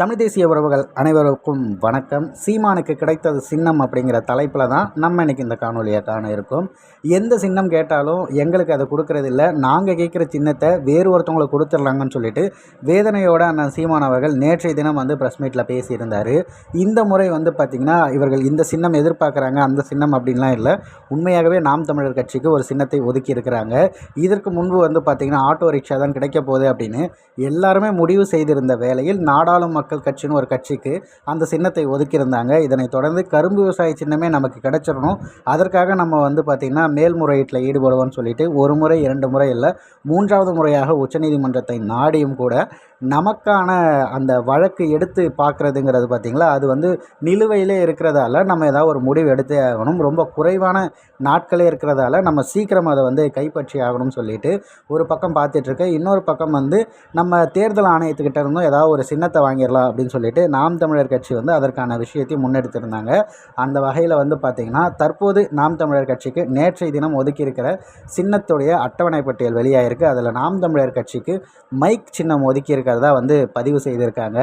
தமிழ் தேசிய உறவுகள் அனைவருக்கும் வணக்கம். சீமானுக்கு கிடைத்தது சின்னம் அப்படிங்கிற தலைப்பில் தான் நம்ம இன்னைக்கு இந்த காணொலியை காண இருக்கோம். எந்த சின்னம் கேட்டாலும் எங்களுக்கு அதை கொடுக்கறதில்ல நாங்கள் கேட்குற சின்னத்தை வேறு ஒருத்தவங்களுக்கு கொடுத்துட்லாங்கன்னு சொல்லிட்டு வேதனையோட அண்ணன் சீமான் அவர்கள் நேற்றைய தினம் வந்து ப்ரெஸ் மீட்டில் பேசியிருந்தார். இந்த முறை வந்து பார்த்திங்கன்னா இவர்கள் இந்த சின்னம் எதிர்பார்க்குறாங்க அந்த சின்னம் அப்படின்லாம் இல்லை. உண்மையாகவே நாம் தமிழர் கட்சிக்கு ஒரு சின்னத்தை ஒதுக்கி இருக்கிறாங்க. இதற்கு முன்பு வந்து பார்த்திங்கன்னா ஆட்டோ ரிக்ஷா தான் கிடைக்க போகுது அப்படின்னு எல்லாருமே முடிவு செய்திருந்த வேளையில் நாடாளும் மக்கள் கட்சின்னு ஒரு கட்சிக்கு அந்த சின்னத்தை ஒதுக்கியிருந்தாங்க. இதனைத் தொடர்ந்து கரும்பு விவசாய சின்னமே நமக்கு கிடைச்சிடணும். அதற்காக நம்ம வந்து பார்த்திங்கன்னா மேல்முறையீட்டில் ஈடுபடுவோம்னு சொல்லிட்டு ஒரு முறை இரண்டு முறை இல்லை மூன்றாவது முறையாக உச்சநீதிமன்றத்தை நாடியும் கூட நமக்கான அந்த வழக்கு எடுத்து பார்க்குறதுங்கிறது பார்த்திங்களா? அது வந்து நிலுவையிலே இருக்கிறதால நம்ம ஏதாவது ஒரு முடிவு எடுத்தே ஆகணும். ரொம்ப குறைவான நாட்களே இருக்கிறதால நம்ம சீக்கிரம் அதை வந்து கைப்பற்றி ஆகணும்னு சொல்லிட்டு ஒரு பக்கம் பார்த்துட்ருக்கேன். இன்னொரு பக்கம் வந்து நம்ம தேர்தல் ஆணையத்துக்கிட்ட இருந்தும் ஏதாவது ஒரு சின்னத்தை வாங்கிடலாம் அப்படின்னு சொல்லிட்டு நாம் தமிழர் கட்சி வந்து அதற்கான விஷயத்தையும் முன்னெடுத்திருந்தாங்க. அந்த வகையில் வந்து பார்த்திங்கன்னா தற்போது நாம் தமிழர் கட்சிக்கு நேற்றைய தினம் ஒதுக்கியிருக்கிற சின்னத்துடைய அட்டவணை பட்டியல் வெளியாகிருக்கு அதில் நாம் தமிழர் கட்சிக்கு மைக் சின்னம் ஒதுக்கியிருக்க இருக்கிறதா வந்து பதிவு செய்திருக்காங்க.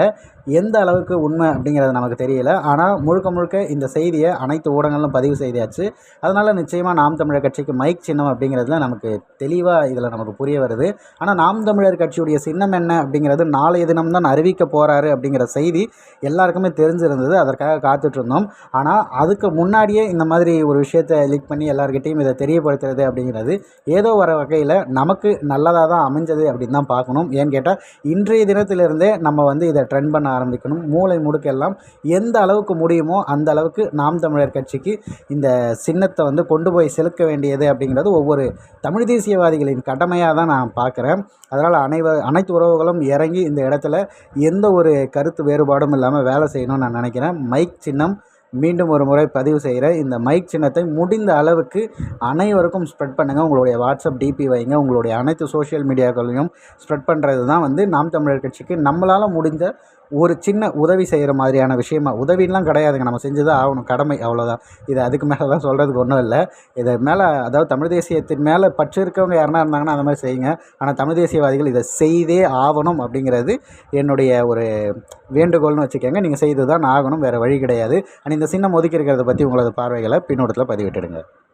எந்த அளவுக்கு உண்மை அப்படிங்கிறது நமக்கு தெரியல. ஆனால் முழுக்க முழுக்க இந்த செய்தியை அனைத்து ஊடகங்களும் பதிவு செய்தாச்சு. அதனால் நிச்சயமாக நாம் தமிழர் கட்சிக்கு மைக் சின்னம் அப்படிங்கிறதுல நமக்கு தெளிவாக இதில் நமக்கு புரிய வருது. ஆனால் நாம் தமிழர் கட்சியுடைய சின்னம் என்ன அப்படிங்கிறது நாளைய தினம் தான் அறிவிக்க போகிறாரு அப்படிங்கிற செய்தி எல்லாருக்குமே தெரிஞ்சிருந்தது. அதற்காக காத்துட்ருந்தோம் ஆனால் அதுக்கு முன்னாடியே இந்த மாதிரி ஒரு விஷயத்தை லீக் பண்ணி எல்லாருக்கிட்டையும் இதை தெரியப்படுத்துறது அப்படிங்கிறது ஏதோ வர வகையில் நமக்கு நல்லதாக தான் அமைஞ்சது அப்படின்னு தான் பார்க்கணும். ஏன்னு கேட்டால் இன்றைய தினத்திலிருந்தே நம்ம வந்து இதை ட்ரெண்ட் பண்ண ஆரம்பிக்கணும். மூளை முடுக்கெல்லாம் எந்த அளவுக்கு முடியுமோ அந்த அளவுக்கு நாம் தமிழர் கட்சிக்கு இந்த சின்னத்தை வந்து கொண்டு போய் செலுத்த வேண்டியது அப்படிங்கிறது ஒவ்வொரு தமிழ் தேசியவாதிகளின் கடமையாக தான் நான் பார்க்குறேன். அதனால் அனைவ அனைத்து உறவுகளும் இறங்கி இந்த இடத்துல எந்த ஒரு கருத்து வேறுபாடும் இல்லாமல் வேலை செய்யணும்னு நான் நினைக்கிறேன். மைக் சின்னம் மீண்டும் ஒரு முறை பதிவு செய்கிற இந்த மைக் சின்னத்தை முடிந்த அளவுக்கு அனைவருக்கும் ஸ்ப்ரெட் பண்ணுங்கள் உங்களுடைய வாட்ஸ்அப் டிபி வைங்க. உங்களுடைய அனைத்து சோஷியல் மீடியாக்களையும் ஸ்ப்ரெட் பண்ணுறது தான் வந்து நாம் தமிழர் கட்சிக்கு நம்மளால் முடிஞ்ச ஒரு சின்ன உதவி செய்கிற மாதிரியான விஷயமா. உதவின்லாம் கிடையாதுங்க. நம்ம செஞ்சுதான் ஆகணும். கடமை அவ்வளோதான் இது அதுக்கு மேலே தான் சொல்கிறதுக்கு ஒன்றும் இல்லை. இது மேலே அதாவது தமிழ் தேசியத்தின் மேலே பற்று இருக்கவங்க யாருனா இருந்தாங்கன்னா அந்த மாதிரி செய்யுங்க. ஆனால் தமிழ் தேசியவாதிகள் இதை செய்தே ஆகணும் அப்படிங்கிறது என்னுடைய ஒரு வேண்டுகோள்னு வச்சுக்கோங்க. நீங்கள் செய்து தான் ஆகணும். வேறு வழி கிடையாது. அண்ட் இந்த சின்னம் ஒதுக்கி இருக்கிறத பற்றி உங்களது பார்வைகளை பின்னோட்டத்தில் பதிவிட்டுடுங்க.